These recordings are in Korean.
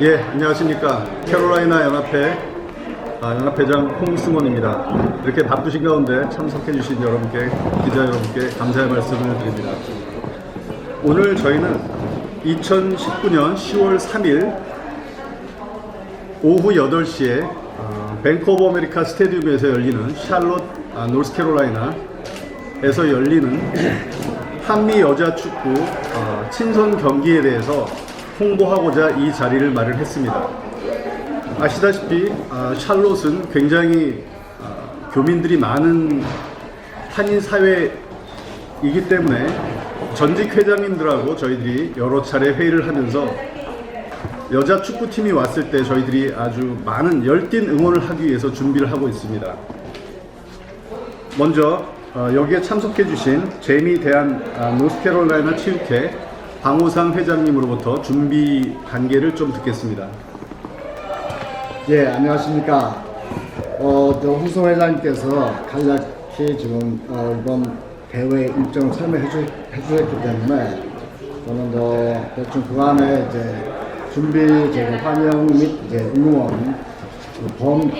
예, 안녕하십니까. 캐롤라이나 연합회 아, 연합회장 홍승원입니다. 이렇게 바쁘신 가운데 참석해 주신 여러분께, 기자 여러분께 감사의 말씀을 드립니다. 오늘 저희는 2019년 10월 3일 오후 8시에 어, 뱅크 오브 아메리카 스테디움에서 열리는 샬롯 아, 노스캐롤라이나에서 열리는 한미 여자 축구 어, 친선 경기에 대해서 홍보하고자 이 자리를 마련했습니다. 아시다시피 아, 샬롯은 굉장히 아, 교민들이 많은 한인 사회이기 때문에 전직 회장님들하고 저희들이 여러 차례 회의를 하면서 여자 축구팀이 왔을 때 저희들이 아주 많은 열띤 응원을 하기 위해서 준비를 하고 있습니다. 먼저 어, 여기에 참석해 주신 제미 대한 아, 노스캐롤라이나 체육회 방호상 회장님으로부터 준비 단계를 좀 듣겠습니다. 예, 안녕하십니까. 어, 저 홍성 회장님께서 간략히 지금 어, 이번 대회 일정을 설명해 주, 해주셨기 때문에 저는 저 대충 그 안에 이제 준비 이제 환영 및 이제 응원 그범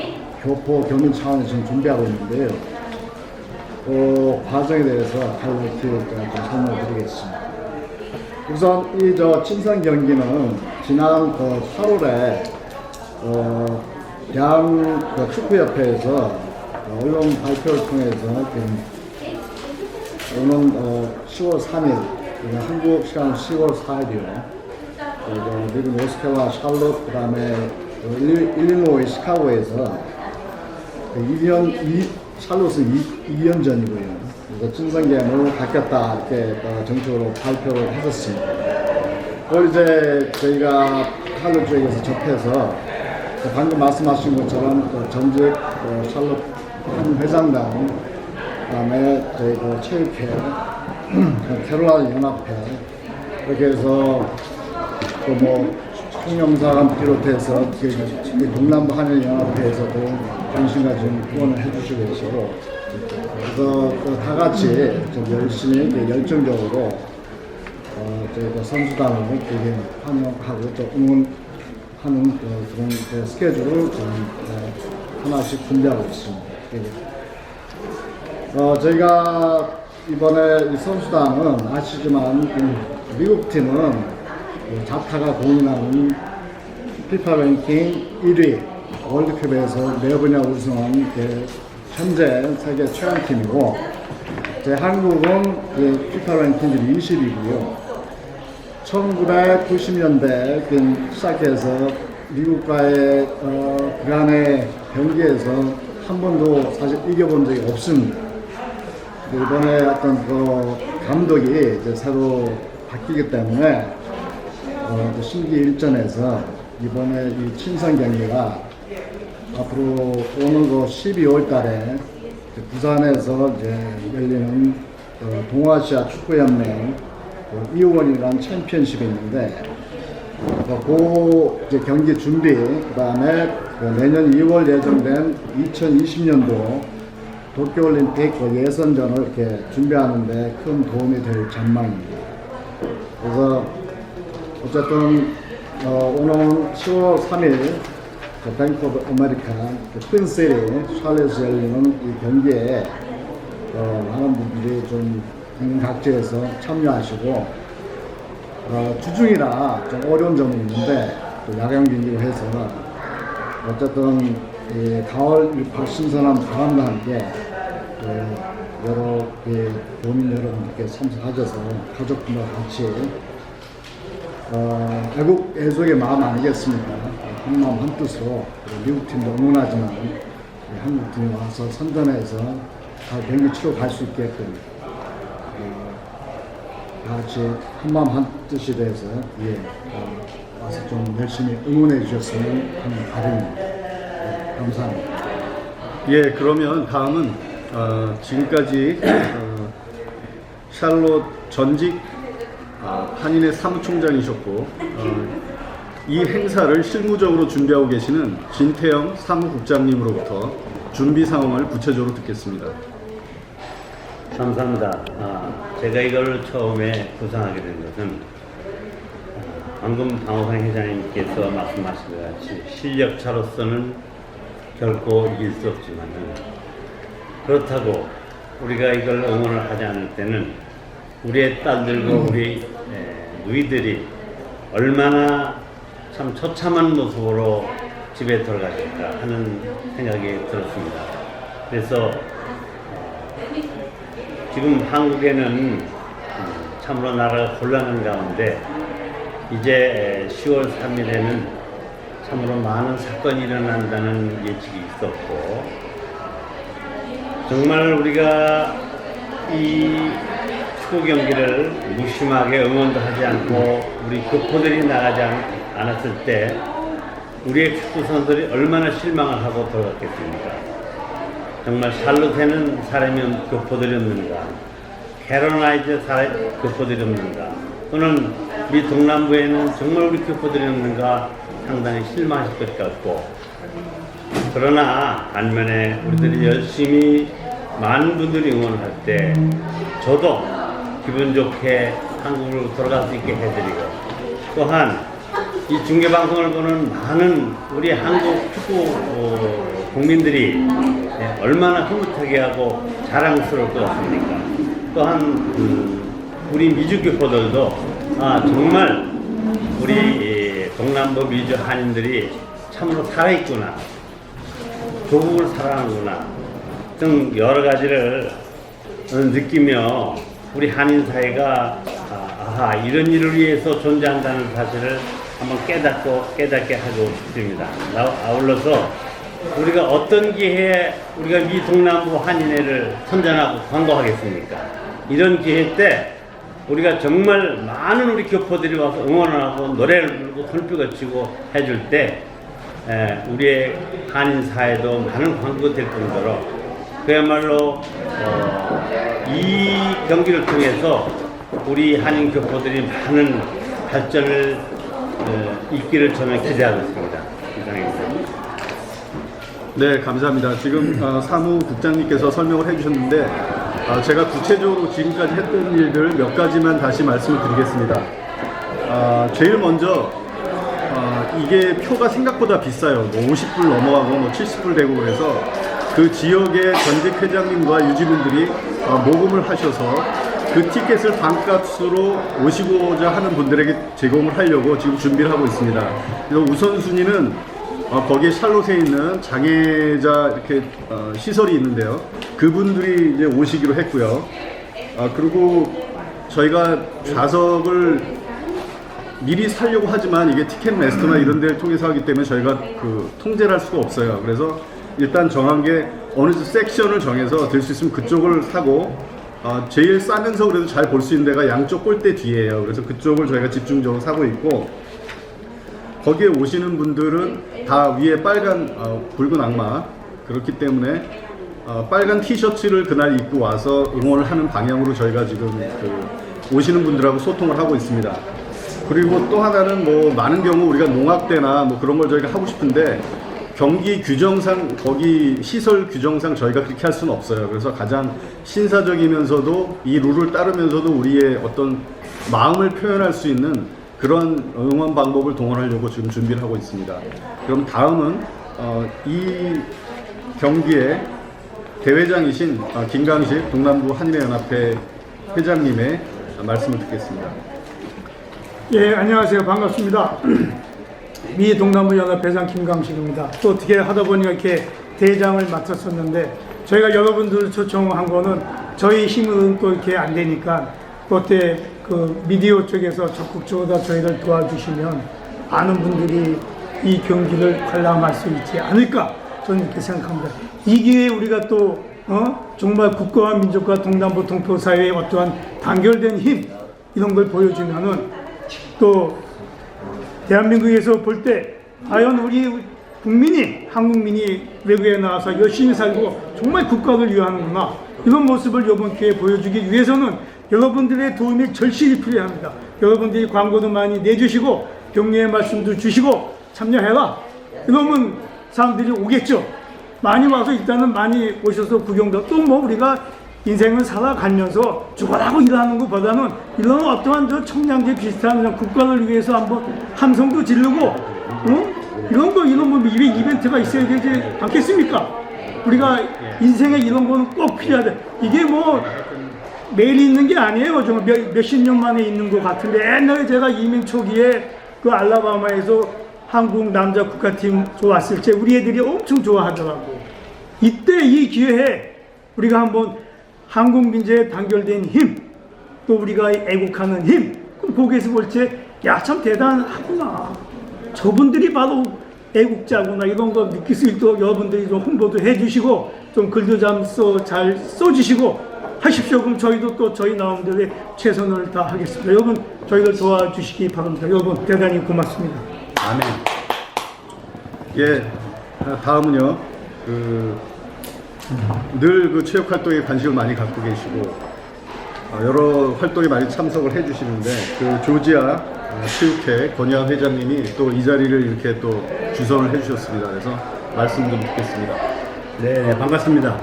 교포 교민 차원에서 지금 준비하고 있는데요. 그 과정에 대해서 간략히 좀 설명을 드리겠습니다. 우선 이 저 친선 경기는 지난 그 8월에 어, 대한 그 축구협회에서 어, 언론 발표를 통해서 오는 어, 10월 3일, 그러니까 한국 시간 10월 4일이요. 그리고 미국 노스캐롤라이나 샬롯, 그 다음에 일리노이 시카고에서 그 2년, 이, 샬롯은 2, 년 전이고요. 그래서 친선계획을 바뀌었다, 이렇게 어, 정식으로 발표를 했었습니다. 그걸 이제 저희가 샬롯 쪽에서 접해서 그 방금 말씀하신 것처럼 그 전직 그 샬롯 한 회장단, 그다음에 저희 그 체육회, 그 캐롤라인 연합회 이렇게 해서 또뭐 총영사관 비롯해서 그 동남부 한일 연합회에서도 관심과 지금 후원을 해주시고 계시고 또다 같이 좀 열심히 열정적으로 어, 저희 그 선수단을 되게 환영하고 또 응원하는 그 그런 그 스케줄을 좀 어, 하나씩 준비하고 있습니다. 예. 어, 저희가 이번에 이 선수단은 아시지만 음, 미국 팀은 그 자타가 공인하는 피파 랭킹 1위 월드컵에서 네 번이나 우승한 그 현재 세계 최강팀이고 제 한국은 그 피파 랭킹 20위고요. 1990년대 그 시작해서 미국과의 어, 그간의 경기에서 한 번도 사실 이겨본 적이 없습니다. 이번에 어떤 그 감독이 이제 새로 바뀌기 때문에 어, 그 심기일전에서 이번에 이 친선 경기가 앞으로 오는 그 12월 달에 부산에서 이제 열리는 어, 동아시아 축구연맹 그 이원이라는 챔피언십이 있는데 어, 그 이제 경기 준비 그다음에 그 내년 2월 예정된 2020년도 도쿄올림픽 그 예선전을 이렇게 준비하는데 큰 도움이 될 전망입니다. 그래서 어쨌든 어, 오늘 10월 3일 그 뱅크 오브 아메리카 그 퀸시티 샬렛에서 열리는 이 경기에 어, 많은 분들이 좀 각지에서 참여하시고 어, 주중이라 좀 어려운 점이 있는데 또 야간 경기로 해서 어쨌든 이 가을 일파 신선한 바람과 함께 그 여러 그 도민 여러분들께 참석하셔서 가족분과 같이 어, 애국 애족의 마음 아니겠습니까? 한 마음 한 뜻으로 미국 팀도 응원하지만 한국 팀이 와서 선전해서 다 경기 치러 갈 수 있게끔 어, 다 같이 한 마음 한 뜻이 돼서 예, 어, 와서 좀 열심히 응원해 주셨으면 하는 바람입니다. 네, 감사합니다. 예, 그러면 다음은 어, 지금까지 어, 샬롯 전직 어, 한인의 사무총장이셨고 어, 이 행사를 실무적으로 준비하고 계시는 진태영 사무국장님으로부터 준비 상황을 구체적으로 듣겠습니다. 감사합니다. 아, 제가 이걸 처음에 구상하게 된 것은 아, 방금 방호상 회장님께서 말씀하신 것 같이 실력차로서는 결코 이길 수 없지만은 그렇다고 우리가 이걸 응원을 하지 않을 때는 우리의 딸들과 우리 에, 누이들이 얼마나 참 처참한 모습으로 집에 들어가실까 하는 생각이 들었습니다. 그래서 지금 한국에는 음, 참으로 나라가 곤란한 가운데 이제 10월 3일에는 참으로 많은 사건이 일어난다는 예측이 있었고 정말 우리가 이 축구 경기를 무심하게 응원도 하지 않고 우리 교포들이 나가지 않- 않았을 때 우리의 축구 선수들이 얼마나 실망을 하고 돌아갔겠습니까? 정말 샬롯에는 사람이 없- 교포들이 없는가? 캐로나이즈 사람 교포들이 없는가? 또는 우리 동남부에는 정말 우리 교포들이 없는가? 상당히 실망하실 것 같고 그러나 반면에 우리들이 열심히 많은 분들이 응원할 때 저도 기분 좋게 한국으로 돌아갈 수 있게 해드리고 또한 이 중계 방송을 보는 많은 우리 한국 축구 어, 국민들이 예, 얼마나 흐뭇하게 하고 자랑스러울 것 같습니까? 또한 음, 우리 미주 교포들도 아 정말 우리 이 동남부 미주 한인들이 참으로 살아있구나 조국을 사랑하는구나 등 여러 가지를 느끼며 우리 한인 사회가 아, 아하 이런 일을 위해서 존재한다는 사실을 한번 깨닫고 깨닫게 하고 싶습니다. 나- 아울러서 우리가 어떤 기회에 우리가 미 동남부 한인회를 선전하고 광고하겠습니까? 이런 기회 때 우리가 정말 많은 우리 교포들이 와서 응원을 하고 노래를 부르고 손뼉을 치고 해줄 때 에, 우리의 한인 사회도 많은 광고가 될 정도로 그야말로 어, 이 경기를 통해서 우리 한인 교포들이 많은 발전을 어, 있기를 저는 기대하고 있습니다. 이상입니다. 네, 감사합니다. 지금 어, 사무국장님께서 설명을 해주셨는데 어, 제가 구체적으로 지금까지 했던 일들 몇 가지만 다시 말씀을 드리겠습니다. 아, 제일 먼저 어, 이게 표가 생각보다 비싸요. 뭐 50불 넘어가고 뭐 70불 되고 그래서 그 지역의 전직 회장님과 유지분들이 어, 모금을 하셔서 그 티켓을 반값으로 오시고자 하는 분들에게 제공을 하려고 지금 준비를 하고 있습니다. 그래서 우선순위는 어, 거기에 샬롯에 있는 장애자 이렇게 어, 시설이 있는데요. 그분들이 이제 오시기로 했고요. 아, 그리고 저희가 좌석을 미리 살려고 하지만 이게 티켓 매스터나 이런 데를 통해서 하기 때문에 저희가 그 통제를 할 수가 없어요. 그래서 일단 정한 게 어느 섹션을 정해서 들 수 있으면 그쪽을 사고 어, 제일 싸면서 그래도 잘 볼 수 있는 데가 양쪽 골대 뒤에요. 그래서 그쪽을 저희가 집중적으로 사고 있고 거기에 오시는 분들은 다 위에 빨간 어, 붉은 악마 그렇기 때문에 어, 빨간 티셔츠를 그날 입고 와서 응원을 하는 방향으로 저희가 지금 그 오시는 분들하고 소통을 하고 있습니다. 그리고 또 하나는 뭐 많은 경우 우리가 농악대나 뭐 그런 걸 저희가 하고 싶은데 경기 규정상 거기 시설 규정상 저희가 그렇게 할 수는 없어요. 그래서 가장 신사적이면서도 이 룰을 따르면서도 우리의 어떤 마음을 표현할 수 있는 그런 응원 방법을 동원하려고 지금 준비를 하고 있습니다. 그럼 다음은 어, 이 경기에 대회장이신 어, 김강식 동남부 한인회 연합회 회장님의 말씀을 듣겠습니다. 예, 안녕하세요. 반갑습니다. 미 동남부 연합 회장 김강식입니다. 또 어떻게 하다 보니까 이렇게 대장을 맡았었는데 저희가 여러분들을 초청한 거는 저희 힘은 또 이렇게 안 되니까 그때 그 미디어 쪽에서 적극적으로 다 저희를 도와주시면 많은 분들이 이 경기를 관람할 수 있지 않을까 저는 이렇게 생각합니다. 이 기회에 우리가 또 어? 정말 국가와 민족과 동남부 동포 사회의 어떠한 단결된 힘 이런 걸 보여주면은 또 대한민국에서 볼 때 과연 우리 국민이 한국민이 외국에 나와서 열심히 살고 정말 국가를 위하는구나 이런 모습을 이번 기회에 보여주기 위해서는 여러분들의 도움이 절실히 필요합니다. 여러분들이 광고도 많이 내주시고 격려의 말씀도 주시고 참여해라 이러면 사람들이 오겠죠. 많이 와서 일단은 많이 오셔서 구경도 또 뭐 우리가 인생을 살아가면서 죽어라고 일하는 것보다는 이런 어떠한 저 청량제 비슷한 국가를 위해서 한번 함성도 지르고 어? 이런 거 이런 뭐 이벤- 이벤트가 있어야 되지 않겠습니까? 우리가 인생에 이런 거는 꼭 필요하다. 이게 뭐 매일 있는 게 아니에요. 좀 몇, 몇십 년 만에 있는 것 같은데 옛날에 제가 이민 초기에 그 알라바마에서 한국 남자 국가팀 좋았을 때 우리 애들이 엄청 좋아하더라고. 이때 이 기회에 우리가 한번 한국 민족에 단결된 힘, 또 우리가 애국하는 힘, 그럼 거기에서 볼 때, 야, 참 대단하구나. 저분들이 바로 애국자구나. 이런 거 느낄 수 있도록 여러분들이 좀 홍보도 해주시고, 좀 글도 잘 써주시고 하십시오. 그럼 저희도 또 저희 나름대로의 최선을 다하겠습니다. 여러분, 저희를 도와주시기 바랍니다. 여러분, 대단히 고맙습니다. 아멘. 예, 아, 다음은요. 그, 늘 그 체육 활동에 관심을 많이 갖고 계시고 어, 여러 활동에 많이 참석을 해주시는데 그 조지아 어, 체육회 권야 회장님이 또 이 자리를 이렇게 또 주선을 해주셨습니다. 그래서 말씀 좀 듣겠습니다. 네, 네, 반갑습니다.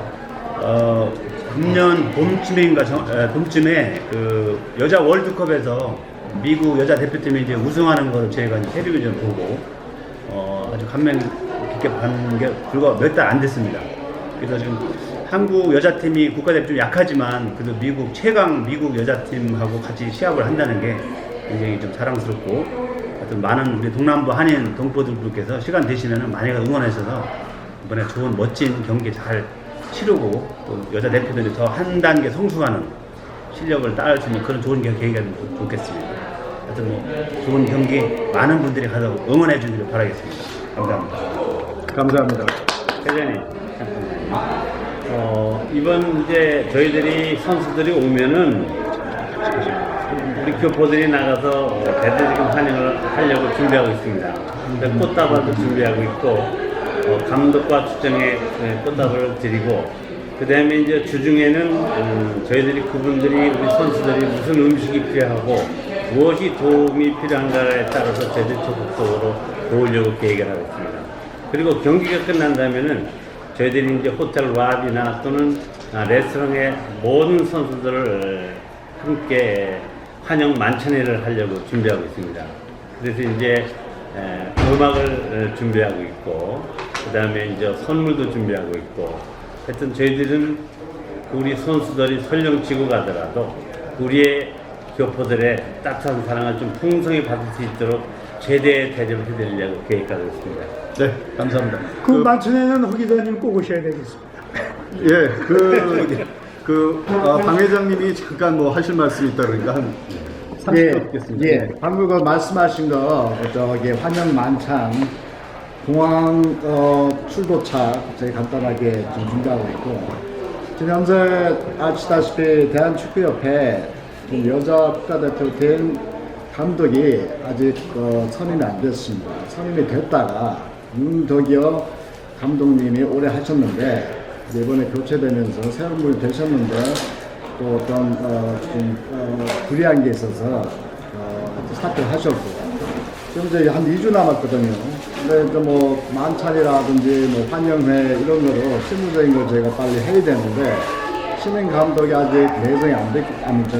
어, 금년 봄쯤인가 정- 에, 봄쯤에 그 여자 월드컵에서 미국 여자 대표팀이 이제 우승하는 걸 저희가 이제 텔레비전 보고 어, 아주 감명 깊게 봤는 게 불과 몇 달 안 됐습니다. 그래서 지금 한국 여자팀이 국가대표 좀 약하지만 그래도 미국 최강 미국 여자팀하고 같이 시합을 한다는 게 굉장히 좀 자랑스럽고 하여튼 많은 우리 동남부 한인 동포들께서 시간 되시면은 많이 응원하셔서 이번에 좋은 멋진 경기 잘 치르고 또 여자 대표들이 더 한 단계 성숙하는 실력을 따를 수 있는 그런 좋은 경- 계기가 좋- 좋겠습니다. 하여튼 뭐 좋은 경기 많은 분들이 가서 응원해 주시길 바라겠습니다. 감사합니다. 감사합니다. 회장님. 어, 이번 이제 저희들이 선수들이 오면은 우리 교포들이 나가서 어, 대대적인 환영을 하려고 준비하고 있습니다. 근데 꽃다발도 준비하고 있고 어, 감독과 추정에 네, 꽃다발을 드리고 그 다음에 이제 주중에는 음, 저희들이 그분들이 우리 선수들이 무슨 음식이 필요하고 무엇이 도움이 필요한가에 따라서 저희들이 적극적으로 도우려고 계획을 하고 있습니다. 그리고 경기가 끝난다면은 저희들이 이제 호텔 랍이나 또는 아, 레스토랑에 모든 선수들을 함께 환영 만찬회를 하려고 준비하고 있습니다. 그래서 이제 에, 음악을 에, 준비하고 있고 그 다음에 이제 선물도 준비하고 있고 하여튼 저희들은 우리 선수들이 설령 지고 가더라도 우리의 교포들의 따뜻한 사랑을 좀 풍성히 받을 수 있도록 최대의 대접을 해드리려고 계획하고 있습니다. 네, 감사합니다. 그 만천에는 허 기자님 꼭 오셔야 되겠습니다. 예, 그, 그, 아, 방 회장님이 잠깐 뭐 하실 말씀이 있다 그러니까 한 30초 예, 듣겠습니다. 예. 방금 그 말씀하신 거 저기 환영 만찬 공항 어, 출도차 저희 간단하게 좀 준비하고 있고 지금 현재 아시다시피 대한축구협회 좀 여자 국가대표 된 감독이 아직 어, 선임이 안 됐습니다. 선임이 됐다가 윤덕여 감독님이 오래 하셨는데 이번에 교체되면서 새로운 분이 되셨는데 또 어떤 어, 좀 어, 불리한 게 있어서 어, 사퇴를 하셨고 지금 이제 한 2주 남았거든요. 근데 이제 뭐 만찬이라든지 뭐 환영회 이런 거로 실무적인 걸 저희가 빨리 해야 되는데 신인 감독이 아직 내정이 안 됐기 아니 저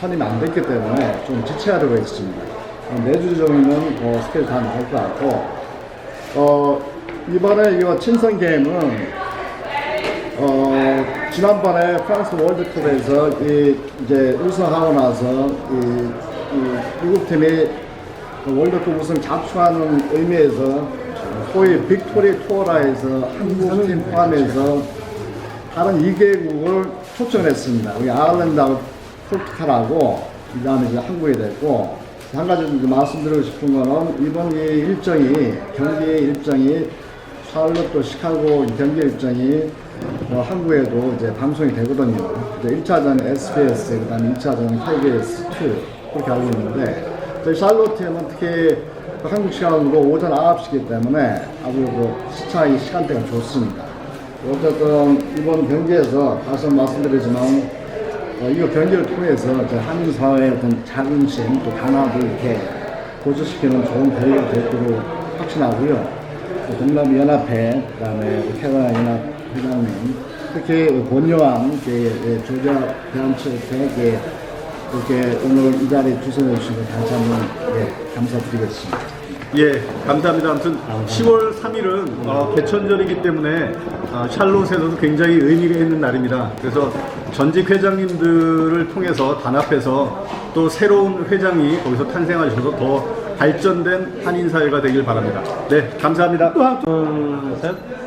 선임이 안 됐기 때문에 좀 지체하려고 했습니다. 내주 정도는 뭐 스케줄 다 나올 것 같고 어 이번에 이거 친선 게임은 어, 지난번에 프랑스 월드컵에서 이 이제 우승하고 나서 이, 이 미국 팀이 그 월드컵 우승 자축하는 의미에서 소위 빅토리 투어라에서 한국 팀 포함해서 다른 2개국을 초청했습니다. 우리 아일랜드하고 포르투갈하고 그다음에 이제 한국이 됐고 한 가지 말씀드리고 싶은 거는 이번 이 일정이 경기 일정이 샬롯도 시카고 경기 일정이 어, 한국에도 이제 방송이 되거든요. 이제 1차전 SBS, 그 다음에 2차전 KBS2 그렇게 알고 있는데 저희 샬롯팀은 특히 그 한국 시간으로 오전 9시기 때문에 아주 그 시차의 시간대가 좋습니다. 어쨌든 이번 경기에서 다시 말씀드리지만 어, 이 경기를 통해서 한국 사회의 어떤 자긍심 또 강화도 이렇게 고조시키는 좋은 대회가 될 거로 확신하고요. 또 동남 연합회 그다음에 캐나다 연합 회장님 특히 그 조자 대한체육회 이렇게 오늘 이 자리에 주선해 주시고 다시 한번 예, 감사드리겠습니다. 예, 감사합니다. 아무튼 10월 3일은 어, 개천절이기 때문에 어, 샬롯에서도 굉장히 의미가 있는 날입니다. 그래서 전직 회장님들을 통해서 단합해서 또 새로운 회장이 거기서 탄생하셔서 더 발전된 한인 사회가 되길 바랍니다. 네, 감사합니다. 둘, 셋.